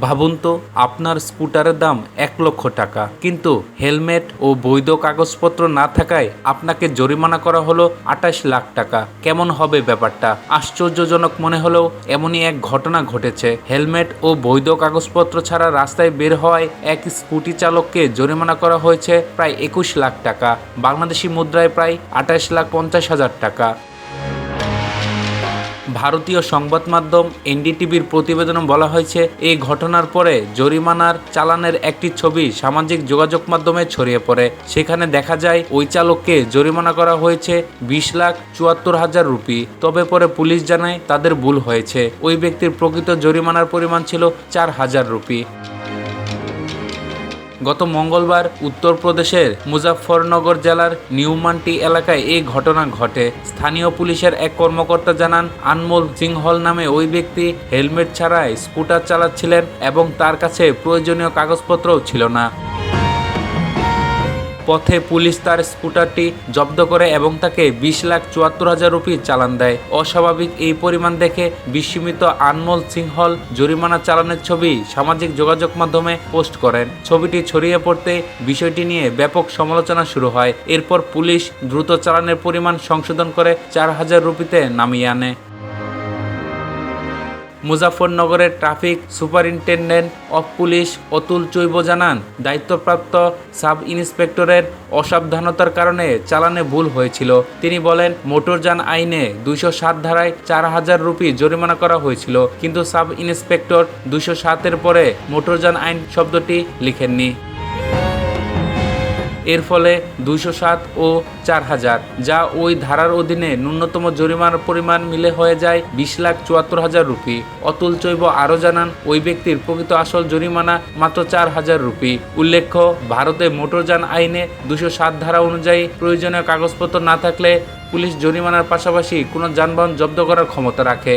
ভাবুন তো, আপনার স্কুটারের দাম এক লক্ষ টাকা। কিন্তু হেলমেট ও বৈধ কাগজপত্র না থাকায় আপনাকে জরিমানা করা হলো আঠাশ লাখ টাকা। কেমন হবে ব্যাপারটা? আশ্চর্যজনক মনে হলেও এমনই এক ঘটনা ঘটেছে। হেলমেট ও বৈধ কাগজপত্র ছাড়া রাস্তায় বের হওয়ায় এক স্কুটি চালককে জরিমানা করা হয়েছে প্রায় একুশ লাখ টাকা। বাংলাদেশি মুদ্রায় প্রায় আঠাশ লাখ পঞ্চাশ হাজার টাকা। ভারতীয় সংবাদ মাধ্যম এনডিটিভির প্রতিবেদনে বলা হয়েছে, এই ঘটনার পরে জরিমানার চালানের একটি ছবি সামাজিক যোগাযোগ মাধ্যমে ছড়িয়ে পড়ে। সেখানে দেখা যায়, ওই চালককে জরিমানা করা হয়েছে বিশ লাখ চুয়াত্তর হাজার রুপি। তবে পরে পুলিশ জানায়, তাদের ভুল হয়েছে। ওই ব্যক্তির প্রকৃত জরিমানার পরিমাণ ছিল চার হাজার রুপি। গত মঙ্গলবার উত্তরপ্রদেশের মুজাফফরনগর জেলার নিউমান্টি এলাকায় এই ঘটনা ঘটে। স্থানীয় পুলিশের এক কর্মকর্তা জানান, আনমোল সিংহল নামে ওই ব্যক্তি হেলমেট ছাড়াই স্কুটার চালাচ্ছিলেন এবং তার কাছে প্রয়োজনীয় কাগজপত্রও ছিল না। পথে পুলিশ তার স্কুটারটি জব্দ করে এবং তাকে বিশ লাখ চুয়াত্তর হাজার রুপি চালান দেয়। অস্বাভাবিক এই পরিমাণ দেখে বিস্মিত আনমোল সিংহল জরিমানা চালানের ছবি সামাজিক যোগাযোগ মাধ্যমে পোস্ট করেন। ছবিটি ছড়িয়ে পড়তে বিষয়টি নিয়ে ব্যাপক সমালোচনা শুরু হয়। এরপর পুলিশ দ্রুত চালানের পরিমাণ সংশোধন করে চার হাজার রুপিতে নামিয়ে আনে। মুজাফরনগরের traffic superintendent of police Atul চৈব জানান, দায়িত্বপ্রাপ্ত সাব ইন্সপেক্টরের অসাবধানতার কারণে চালানে ভুল হয়েছিল। তিনি বলেন মোটরযান আইনে দুইশো সাত ধারায় চার হাজার রুপি জরিমানা করা হয়েছিল, কিন্তু সাব ইন্সপেক্টর দুইশো সাতের পরে মোটরযান আইন শব্দটি লিখেননি। এর ফলে দুইশো সাত ও চার হাজার, যা ওই ধারার অধীনে ন্যূনতম জরিমানার পরিমাণ মিলে হয়ে যায় বিশ লাখ চুয়াত্তর হাজার রুপি। অতুল চৈব আরও জানান, ওই ব্যক্তির প্রকৃত আসল জরিমানা মাত্র চার হাজার রুপি। উল্লেখ্য, ভারতে মোটরযান আইনে দুশো সাত ধারা অনুযায়ী প্রয়োজনীয় কাগজপত্র না থাকলে পুলিশ জরিমানার পাশাপাশি কোনো যানবাহন জব্দ করার ক্ষমতা রাখে।